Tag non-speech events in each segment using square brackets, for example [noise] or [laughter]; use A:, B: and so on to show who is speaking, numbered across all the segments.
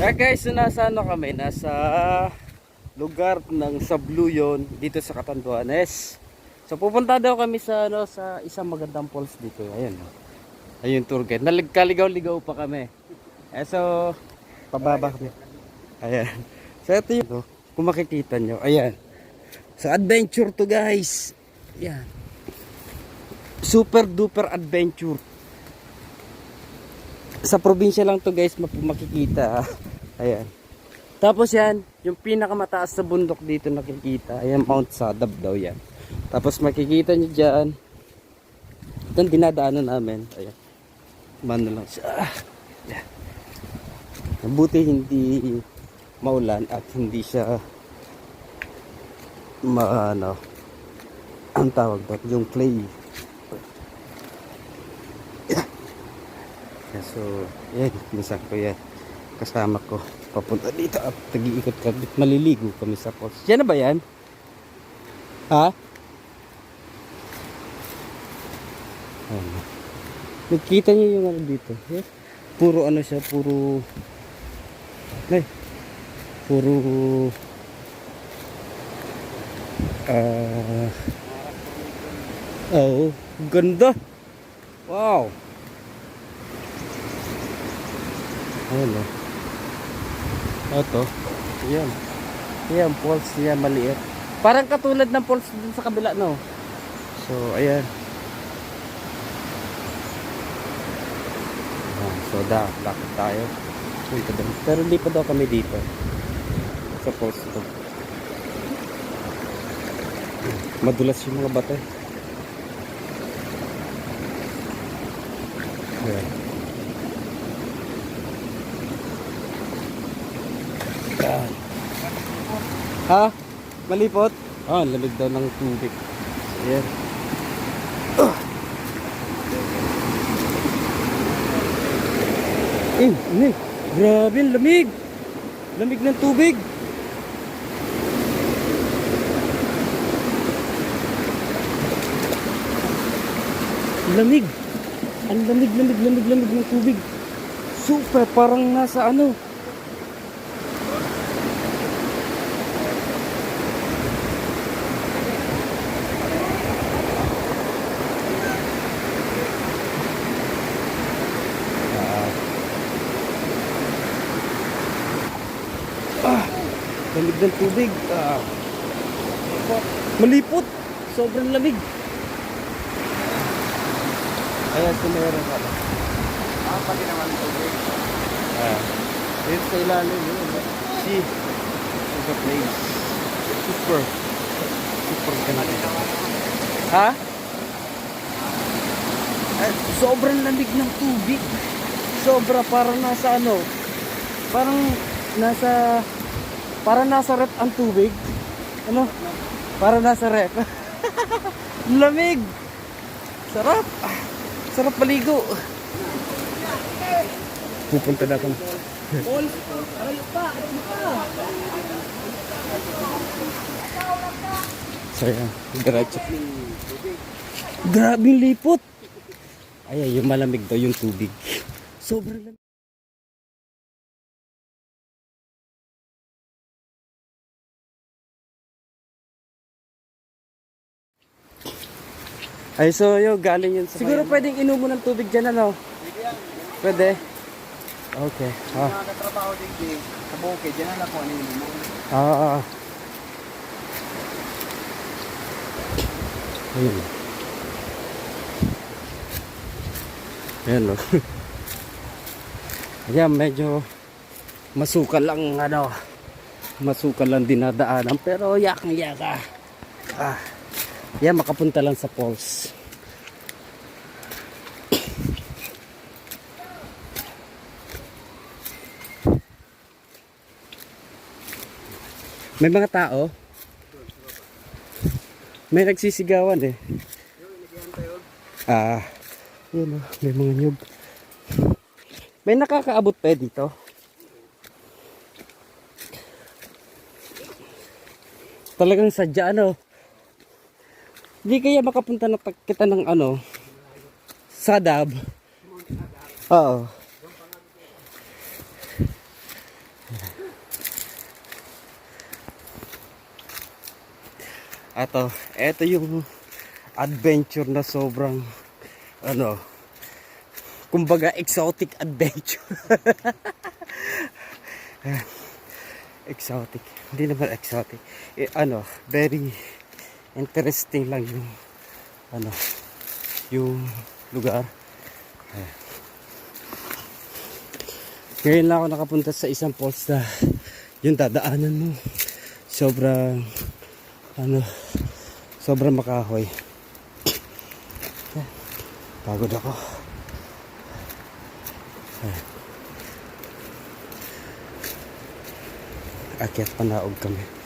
A: Yeah guys, nasa ano kami, nasa lugar ng Sabluyon dito sa Catanduanes. So pupunta daw kami sa ano sa isang magandang falls dito. Ayun. Ayun tour guide. Nagkaligaw-ligaw pa kami. Eh so pababa kami. Ayan. So ito yung kung makikita nyo. Ayan. So adventure to guys. Ayan. Super duper adventure. Sa probinsya lang to guys makikita. [laughs] Ayan. Tapos yan, yung pinakamataas sa bundok dito nakikita. Ayan, Mount Sadab daw yan. Tapos makikita nyo dyan. Ito ang dinadaanan namin. Ayan. Mano lang siya. Ah, Ayan. Mabuti hindi maulan at hindi siya maano ang tawag doon yung clay yeah. Yeah, so yan pinsan ko yan kasama ko papunta dito at nag-iikot kami maliligo kami sa falls yan na ba yan? ha? Ayan. nakikita niyo yung ano dito yeah. puro ano siya puro ay puro ah oh ganda wow Ayan o. Ito. Ayan. Ayan, falls niya maliit. Parang katulad ng falls dun sa kabila, no? So, ayan. Ayan, so, da, lakad tayo. Pero hindi pa daw kami dito. Sa falls to. Madulas yung mga bata. eh. Ayan. Ha? Malipot? Ah, lamig daw ng tubig. Ayan. Ah. Eh, ini. Grabe, ang lamig. Lamig ng tubig. Lamig. Ang lamig, lamig, lamig, lamig ng tubig. Super, parang nasa ano, lamig ng tubig. Ah. Malipot. Sobrang lamig. Ayan, kung meron ka?
B: Ah, pati naman tubig.
A: Ah. Dito sa ilalim? See. Is the place. Super. Super ganda. Ha? Eh, sobrang lamig ng tubig. Sobra parang nasa ano. Parang nasa parang nasa rep ang tubig. Ano? Parang nasa rep. [laughs] lamig. Sarap. Sarap paligo. Pupunta na kami. So yan. Grabe yung lipot. Ay, ay, yung malamig daw yung tubig. Sobrang lamig. Ay, so yun, galing yun sa Siguro pwedeng inumo ng tubig dyan, ano? Pwede? Okay. Ah.
B: Mga katrabaho din di sa bukid, yan ang nakuha ninyo mo.
A: Ah. ah. Ayun. Ayan o. [laughs] Ayan, medyo masukal lang ano. Masukal lang dinadaanan. Pero yakang yaka. Ah. Yan, makapunta lang sa falls. May mga tao? May nagsisigawan eh. Ah, yun oh, may mga nyug. May nakakaabot pa eh dito. Talagang sadya ano. Di kaya makapunta na kita ng ano, Sadab. Oo. Ato, eto yung adventure na sobrang ano, kumbaga exotic adventure. [laughs] exotic. Hindi naman exotic. Eh, ano, very interesting lang yung ano, yung lugar. Ayan. Ngayon lang ako nakapunta sa isang falls na yung dadaanan mo. Sobrang ano, sobrang makahoy. Pagod ako. Ayan. Akyat panaog kami.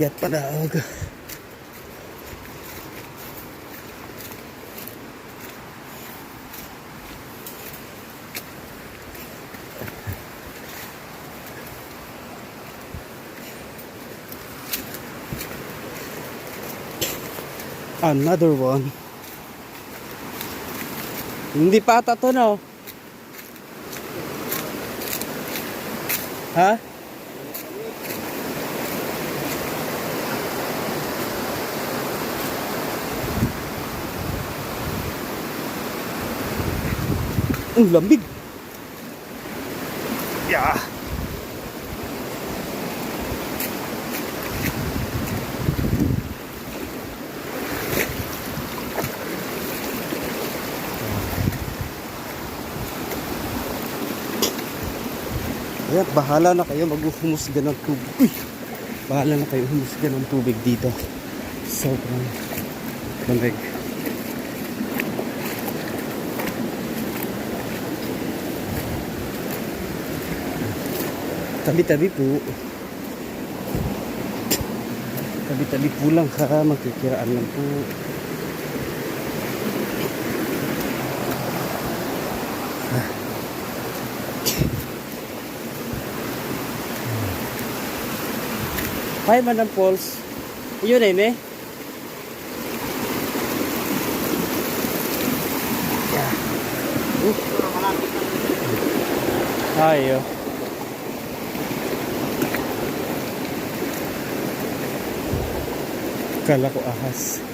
A: Akyat panaog. Another one. Hindi pa ata to no? Ha? Ang lamig. Yeah. Ayan, bahala na kayo maghuhumusga ng tubig. Uy! Bahala na kayo humusga ng tubig dito. Sobrang lamig. Tabi-tabi po. Tabi-tabi po lang ha. Magkikiraan lang po. Hi, Madam Pauls. Yun eh, eh. Yeah. Ayo. Kala ko ahas.